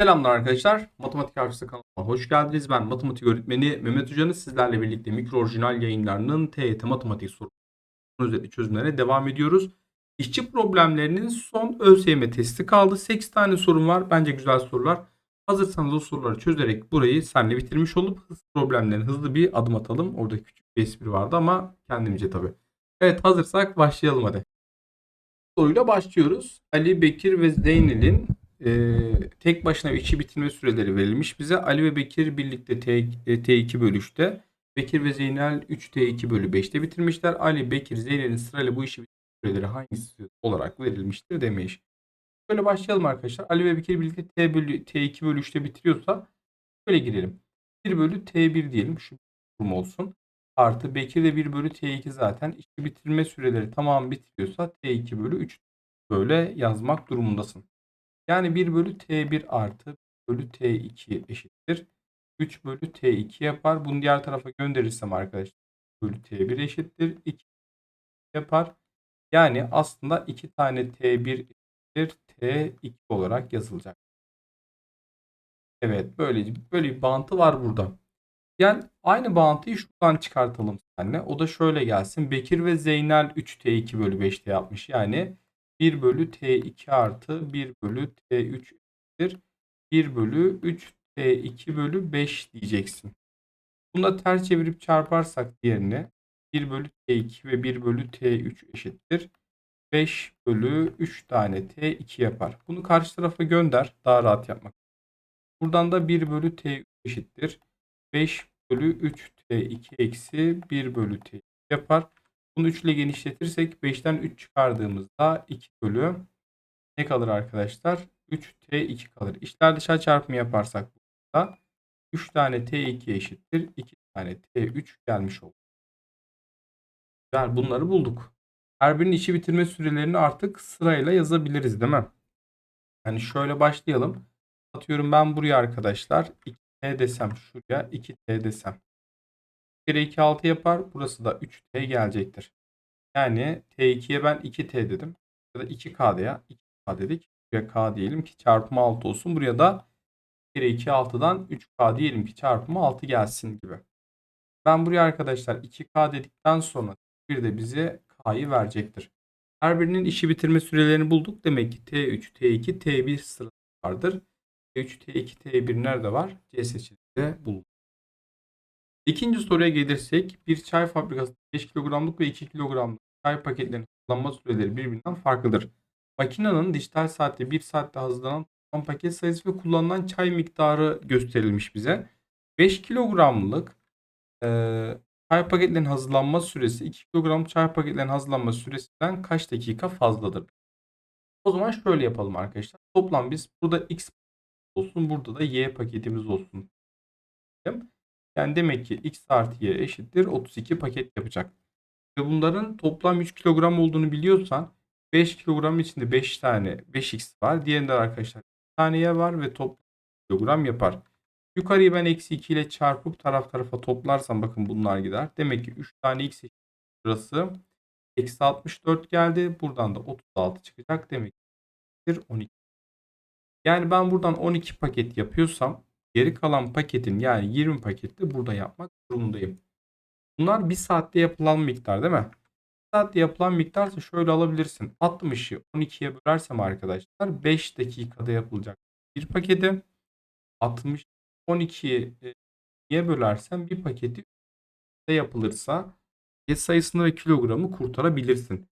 Selamlar arkadaşlar. Matematik Harfisi kanalıma hoş geldiniz. Ben matematik öğretmeni Mehmet Hoca'nız sizlerle birlikte mikro orijinal yayınlarının TYT matematik soruları üzerinde çözümlerine devam ediyoruz. İşçi problemlerinin son ÖSYM testi kaldı. 8 tane sorum var. Bence güzel sorular. Hazırsanız o soruları çözerek burayı senle bitirmiş olup hız problemlerine hızlı bir adım atalım. Orada küçük bir espri vardı ama kendimce tabii. Evet hazırsak başlayalım hadi. Soruyla başlıyoruz. Ali, Bekir ve Zeynel'in e, tek başına işi bitirme süreleri verilmiş bize. Ali ve Bekir birlikte T, e, T2 bölü 3'te. Bekir ve Zeynel 3 T2 bölü 5'te bitirmişler. Ali, Bekir, Zeynel'in sırayla bu işi bitirme süreleri hangisi olarak verilmiştir demiş. Şöyle başlayalım arkadaşlar. Ali ve Bekir birlikte T bölü T2 bölü 3'te bitiriyorsa şöyle girelim. 1 bölü T1 diyelim. Şu durum olsun. Artı Bekir de 1 bölü T2 zaten. işi bitirme süreleri tamam bitiriyorsa T2 bölü 3 böyle yazmak durumundasın. Yani 1 bölü T1 artı 1 bölü T2 eşittir. 3 bölü T2 yapar. Bunu diğer tarafa gönderirsem arkadaşlar 1 bölü T1 eşittir. 2 yapar. Yani aslında 2 tane T1 eşittir. T2 olarak yazılacak. Evet böyle, böyle bir bağıntı var burada. Yani aynı bağıntıyı şuradan çıkartalım seninle. O da şöyle gelsin. Bekir ve Zeynel 3T2 bölü 5'te yapmış. Yani 1 bölü T2 artı 1 bölü T3 eşittir. 1 bölü 3 T2 bölü 5 diyeceksin. Bunu da ters çevirip çarparsak diğerini 1 bölü T2 ve 1 bölü T3 eşittir. 5 bölü 3 tane T2 yapar. Bunu karşı tarafa gönder. Daha rahat yapmak. Buradan da 1 bölü T3 eşittir. 5 bölü 3 T2 eksi 1 bölü T yapar. Bunu 3 ile genişletirsek 5'ten 3 çıkardığımızda 2 bölü ne kalır arkadaşlar? 3T2 kalır. İşler dışarı çarpımı yaparsak burada 3 tane T2 eşittir. 2 tane T3 gelmiş olur. Güzel bunları bulduk. Her birinin işi bitirme sürelerini artık sırayla yazabiliriz değil mi? Yani şöyle başlayalım. Atıyorum ben buraya arkadaşlar 2T desem şuraya 2T desem. 1 kere 2 6 yapar. Burası da 3T gelecektir. Yani T2'ye ben 2T dedim. Ya da 2K ya 2K dedik. Buraya K diyelim ki çarpımı 6 olsun. Buraya da 1 kere 2 6'dan 3K diyelim ki çarpımı 6 gelsin gibi. Ben buraya arkadaşlar 2K dedikten sonra bir de bize K'yı verecektir. Her birinin işi bitirme sürelerini bulduk. Demek ki T3, T2, T1 sırası vardır. T3, T2, T1 nerede var? C seçeneğinde bulunur. İkinci soruya gelirsek bir çay fabrikası 5 kilogramlık ve 2 kilogramlık çay paketlerinin kullanma süreleri birbirinden farklıdır. Makinenin dijital saatte 1 saatte hazırlanan toplam paket sayısı ve kullanılan çay miktarı gösterilmiş bize. 5 kilogramlık e, çay paketlerinin hazırlanma süresi 2 kilogram çay paketlerinin hazırlanma süresinden kaç dakika fazladır? O zaman şöyle yapalım arkadaşlar. Toplam biz burada X olsun burada da Y paketimiz olsun. Yani demek ki X artı Y eşittir 32 paket yapacak. Ve bunların toplam 3 kilogram olduğunu biliyorsan 5 kilogram içinde 5 tane 5x var. Diğerinde arkadaşlar 1 tane y var ve toplam kilogram yapar. Yukarıyı ben eksi 2 ile çarpıp taraf tarafa toplarsam bakın bunlar gider. Demek ki 3 tane x burası eksi 64 geldi. Buradan da 36 çıkacak. Demek ki 12. Yani ben buradan 12 paket yapıyorsam geri kalan paketin yani 20 paketi burada yapmak durumundayım. Bunlar 1 saatte yapılan miktar değil mi? 1 saatte yapılan miktarsa şöyle alabilirsin. 60'ı 12'ye bölersem arkadaşlar 5 dakikada yapılacak bir paketi. 60 12'ye niye bölersem bir paketi de yapılırsa paket sayısını ve kilogramı kurtarabilirsin.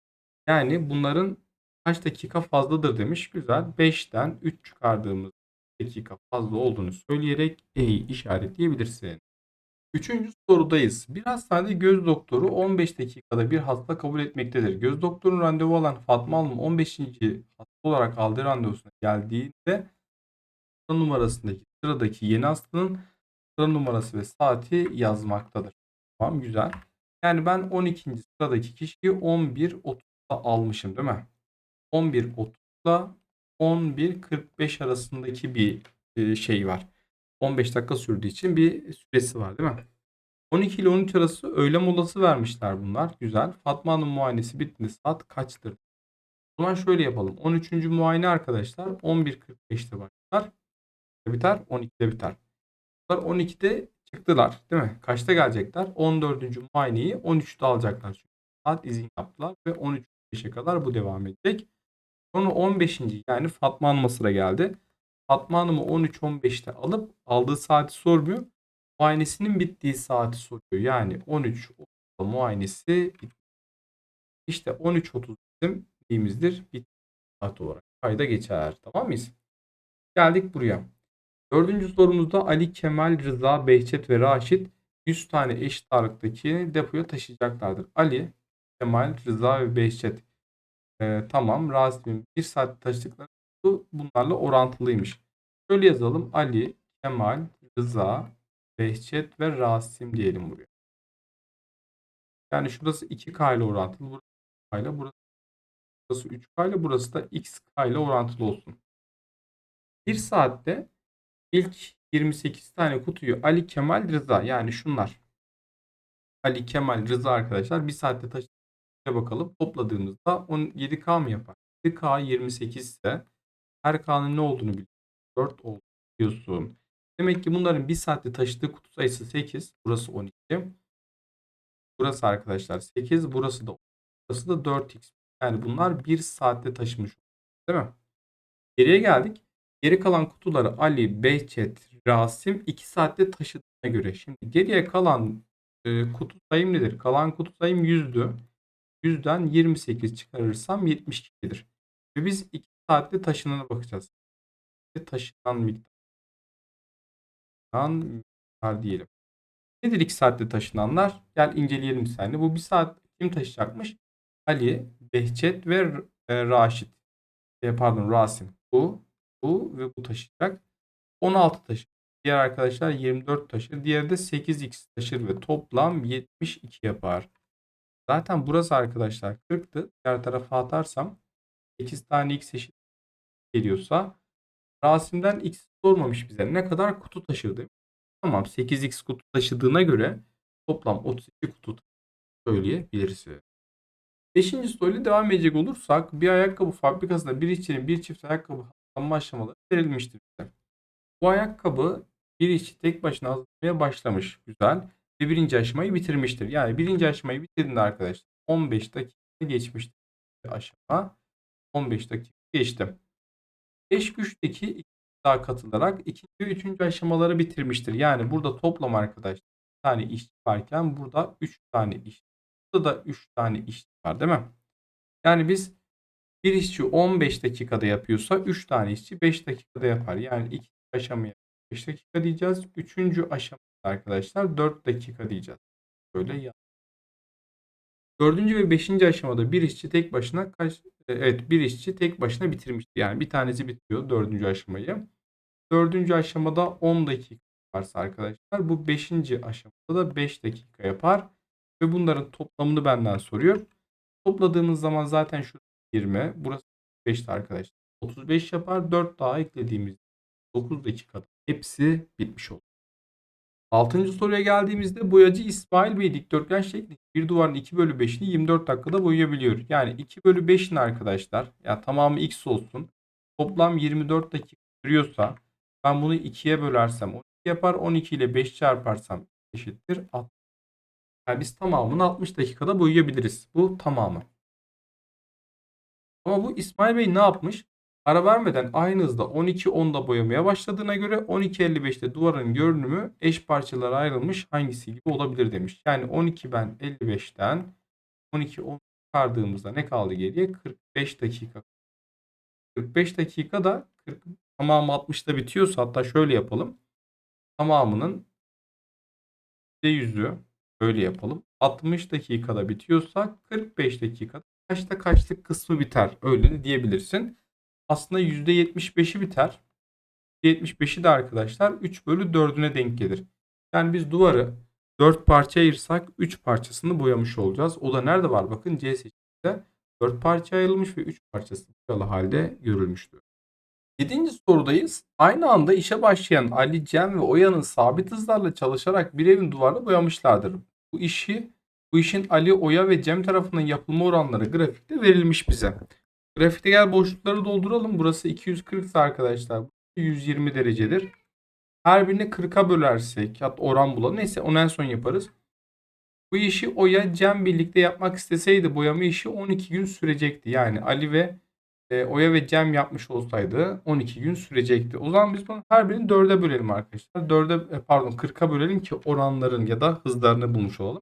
Yani bunların kaç dakika fazladır demiş. Güzel. 5'ten 3 çıkardığımız dakika fazla olduğunu söyleyerek E'yi işaretleyebilirsin. Üçüncü sorudayız. Bir hastanede göz doktoru 15 dakikada bir hasta kabul etmektedir. Göz doktorunun randevu alan Fatma Hanım 15. hasta olarak aldığı randevusuna geldiğinde sıra numarasındaki sıradaki yeni hastanın sıra numarası ve saati yazmaktadır. Tamam güzel. Yani ben 12. sıradaki kişiyi 11.30'da almışım değil mi? 11.30'da 11.45 arasındaki bir şey var. 15 dakika sürdüğü için bir süresi var değil mi? 12 ile 13 arası öğle molası vermişler bunlar. Güzel. Fatma Hanım muayenesi bittiğinde saat kaçtır? O zaman şöyle yapalım. 13. muayene arkadaşlar 11.45'te başlar. biter? 12'de biter. Bunlar 12'de çıktılar değil mi? Kaçta gelecekler? 14. muayeneyi 13'te alacaklar. Çünkü saat izin yaptılar ve 13.5'e kadar bu devam edecek. Sonra 15. yani Fatma Hanım'a sıra geldi. Fatma Hanım'ı 13-15'te alıp aldığı saati sormuyor. Muayenesinin bittiği saati soruyor. Yani 13.30'da muayenesi bitti. İşte 13.30 bizim neyimizdir? Bitti saat olarak kayda geçer. Tamam mıyız? Geldik buraya. Dördüncü sorumuzda Ali, Kemal, Rıza, Behçet ve Raşit 100 tane eşit ağırlıktaki depoya taşıyacaklardır. Ali, Kemal, Rıza ve Behçet. Ee, tamam. Rasim'in 1 saat taşıdıkları bunlarla orantılıymış. Şöyle yazalım. Ali, Kemal, Rıza, Behçet ve Rasim diyelim buraya. Yani şurası 2K ile orantılı. Burası 2K ile, burası, burası 3K ile, burası da XK ile orantılı olsun. 1 saatte ilk 28 tane kutuyu Ali, Kemal, Rıza yani şunlar. Ali, Kemal, Rıza arkadaşlar 1 saatte taşıdığına bakalım. Topladığımızda 17K mı yapar? 7K 28 ise her K'nın ne olduğunu biliyorsun. 4 olduğunu biliyorsun. Demek ki bunların 1 saatte taşıdığı kutu sayısı 8. Burası 12. Burası arkadaşlar 8. Burası da burası da 4x. Yani bunlar 1 saatte taşımış. Değil mi? Geriye geldik. Geri kalan kutuları Ali, Behçet, Rasim 2 saatte taşıdığına göre. Şimdi geriye kalan e, kutu sayım nedir? Kalan kutu sayım 100'dü. 100'den 28 çıkarırsam 72'dir. Ve biz 2 saatte taşınana bakacağız. Taşınan miktar. miktar diyelim. Nedir 2 saatte taşınanlar? Gel inceleyelim seninle. Bu 1 saat kim taşıyacakmış? Ali, Behçet ve e, Raşit. E, pardon Rasim. Bu, bu ve bu taşıyacak. 16 taşır. Diğer arkadaşlar 24 taşır. Diğeri de 8x taşır ve toplam 72 yapar. Zaten burası arkadaşlar 40'tı. Diğer tarafa atarsam 8 tane x eşit geliyorsa Rasim'den x sormamış bize. Ne kadar kutu taşırdı? Tamam 8x kutu taşıdığına göre toplam 32 kutu söyleyebiliriz. Beşinci soruyla devam edecek olursak bir ayakkabı fabrikasında bir işçinin bir çift ayakkabı hazırlanma aşamaları verilmiştir bize. Bu ayakkabı bir işçi tek başına hazırlamaya başlamış. Güzel. Ve birinci aşamayı bitirmiştir. Yani birinci aşamayı bitirdiğinde arkadaşlar 15 dakika geçmiştir. Aşama 15 dakika geçti. Eş güçteki iki daha katılarak ikinci ve üçüncü aşamaları bitirmiştir. Yani burada toplam arkadaşlar bir tane işçi varken burada 3 tane işçi. Burada da 3 tane işçi var değil mi? Yani biz bir işçi 15 dakikada yapıyorsa 3 tane işçi 5 dakikada yapar. Yani iki aşamaya 5 dakika diyeceğiz. Üçüncü aşamada arkadaşlar 4 dakika diyeceğiz. Böyle ya. Dördüncü ve beşinci aşamada bir işçi tek başına kaç evet bir işçi tek başına bitirmişti. Yani bir tanesi bitiyor dördüncü aşamayı. Dördüncü aşamada 10 dakika varsa arkadaşlar bu beşinci aşamada da 5 dakika yapar. Ve bunların toplamını benden soruyor. Topladığımız zaman zaten şu 20. Burası 5'ti arkadaşlar. 35 yapar. 4 daha eklediğimiz 9 dakikada hepsi bitmiş olur. Altıncı soruya geldiğimizde boyacı İsmail Bey dikdörtgen şekli bir duvarın 2 bölü 5'ini 24 dakikada boyayabiliyor. Yani 2 bölü 5'in arkadaşlar ya tamamı x olsun. Toplam 24 dakika sürüyorsa ben bunu 2'ye bölersem 12 yapar. 12 ile 5 çarparsam eşittir 60. Yani biz tamamını 60 dakikada boyayabiliriz. Bu tamamı. Ama bu İsmail Bey ne yapmış? Ara vermeden aynı hızda 12-10'da boyamaya başladığına göre 12-55'te duvarın görünümü eş parçalara ayrılmış hangisi gibi olabilir demiş. Yani 12 ben 55'ten 12-10 çıkardığımızda ne kaldı geriye? 45 dakika. 45 dakika da 40, tamamı 60'da bitiyorsa hatta şöyle yapalım. Tamamının %100'ü böyle yapalım. 60 dakikada bitiyorsa 45 dakikada kaçta kaçlık kısmı biter. Öyle diyebilirsin. Aslında %75'i biter. %75'i de arkadaşlar 3 bölü 4'üne denk gelir. Yani biz duvarı 4 parça ayırsak 3 parçasını boyamış olacağız. O da nerede var? Bakın C seçeneğinde 4 parça ayrılmış ve 3 parçası boyalı halde görülmüştür. 7. sorudayız. Aynı anda işe başlayan Ali, Cem ve Oya'nın sabit hızlarla çalışarak bir evin duvarını boyamışlardır. Bu işi bu işin Ali, Oya ve Cem tarafından yapılma oranları grafikte verilmiş bize. Grafikte gel boşlukları dolduralım. Burası 240 ise arkadaşlar. 120 derecedir. Her birini 40'a bölersek hatta oran bulalım. Neyse onu en son yaparız. Bu işi Oya Cem birlikte yapmak isteseydi boyama işi 12 gün sürecekti. Yani Ali ve e, Oya ve Cem yapmış olsaydı 12 gün sürecekti. O zaman biz bunu her birini 4'e bölelim arkadaşlar. 4'e e, pardon 40'a bölelim ki oranların ya da hızlarını bulmuş olalım.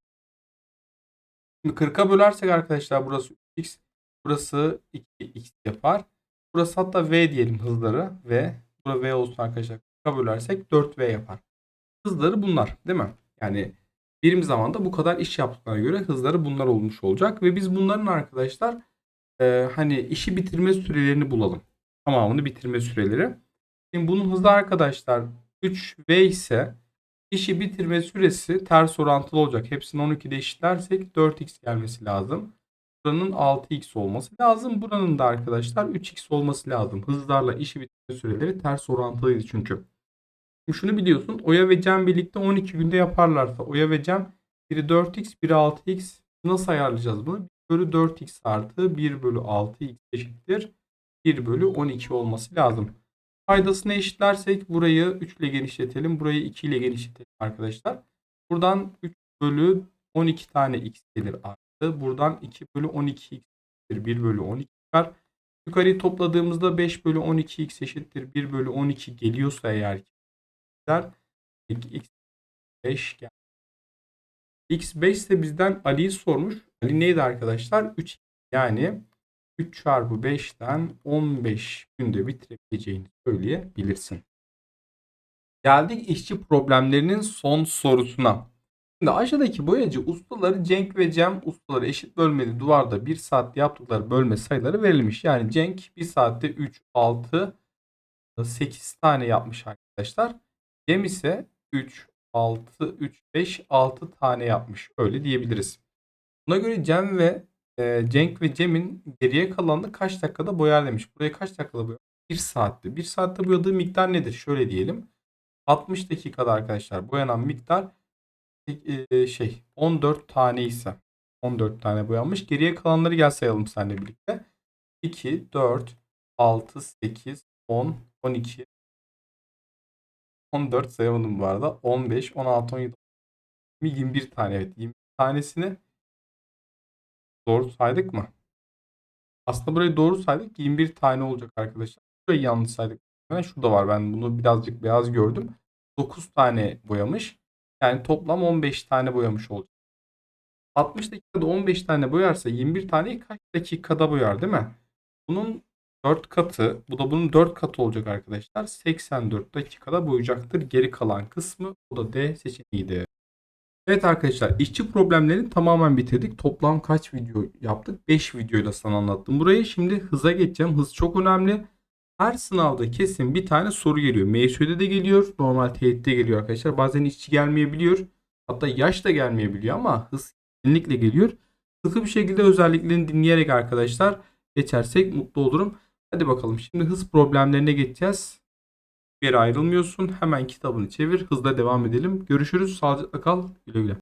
Şimdi 40'a bölersek arkadaşlar burası 3x, burası 2x yapar. Burası hatta v diyelim hızları v. Burada v olsun arkadaşlar. 40'a bölersek 4v yapar. Hızları bunlar değil mi? Yani birim zamanda bu kadar iş yaptıklarına göre hızları bunlar olmuş olacak. Ve biz bunların arkadaşlar e, hani işi bitirme sürelerini bulalım. Tamamını bitirme süreleri. Şimdi bunun hızı arkadaşlar 3v ise işi bitirme süresi ters orantılı olacak. Hepsini 12'de eşitlersek 4x gelmesi lazım. Buranın 6x olması lazım. Buranın da arkadaşlar 3x olması lazım. Hızlarla işi bitirme süreleri ters orantılıydı çünkü. Şimdi şunu biliyorsun. Oya ve Cem birlikte 12 günde yaparlarsa Oya ve Cem biri 4x biri 6x nasıl ayarlayacağız bunu? 1 bölü 4x artı 1 bölü 6x eşittir. 1 bölü 12 olması lazım. Paydasını eşitlersek burayı 3 ile genişletelim. Burayı 2 ile genişletelim arkadaşlar. Buradan 3 bölü 12 tane x gelir. Buradan 2 bölü 12 x eşittir. 1 bölü 12 çıkar. Yukarıyı topladığımızda 5 bölü 12 x eşittir. 1 bölü 12 geliyorsa eğer ki x 5 gel. x5 ise bizden Ali'yi sormuş. Ali neydi arkadaşlar? 3 yani 3 çarpı 5'ten 15 günde bitirebileceğini söyleyebilirsin. Geldik işçi problemlerinin son sorusuna. Şimdi aşağıdaki boyacı ustaları Cenk ve Cem ustaları eşit bölmeli duvarda 1 saatte yaptıkları bölme sayıları verilmiş. Yani Cenk 1 saatte 3, 6, 8 tane yapmış arkadaşlar. Cem ise 3, 6, 3, 5, 6 tane yapmış. Öyle diyebiliriz. Buna göre Cem ve e, Cenk ve Cem'in geriye kalanını kaç dakikada boyar demiş. Burayı kaç dakikada boyar? 1 saatte. 1 saatte boyadığı miktar nedir? Şöyle diyelim. 60 dakikada arkadaşlar boyanan miktar e, şey 14 tane ise 14 tane boyanmış. Geriye kalanları gel sayalım seninle birlikte. 2, 4, 6, 8, 10, 12, 14 sayamadım bu arada. 15, 16, 17, 21 tane. Evet 21 tanesini doğru saydık mı? Aslında burayı doğru saydık. 21 tane olacak arkadaşlar. Burayı yanlış saydık. Yani şurada var. Ben bunu birazcık beyaz gördüm. 9 tane boyamış. Yani toplam 15 tane boyamış olacak. 60 dakikada 15 tane boyarsa 21 taneyi kaç dakikada boyar değil mi? Bunun 4 katı. Bu da bunun 4 katı olacak arkadaşlar. 84 dakikada boyayacaktır. Geri kalan kısmı o da D seçeneğiydi. Evet arkadaşlar işçi problemlerini tamamen bitirdik. Toplam kaç video yaptık? 5 videoyla sana anlattım burayı. Şimdi hıza geçeceğim. Hız çok önemli. Her sınavda kesin bir tane soru geliyor. MSÜ'de de geliyor. Normal teğette geliyor arkadaşlar. Bazen işçi gelmeyebiliyor. Hatta yaş da gelmeyebiliyor ama hız kesinlikle geliyor. Sıkı bir şekilde özelliklerini dinleyerek arkadaşlar geçersek mutlu olurum. Hadi bakalım şimdi hız problemlerine geçeceğiz. Bir ayrılmıyorsun. Hemen kitabını çevir. Hızla devam edelim. Görüşürüz. Sağlıcakla kal. Güle güle.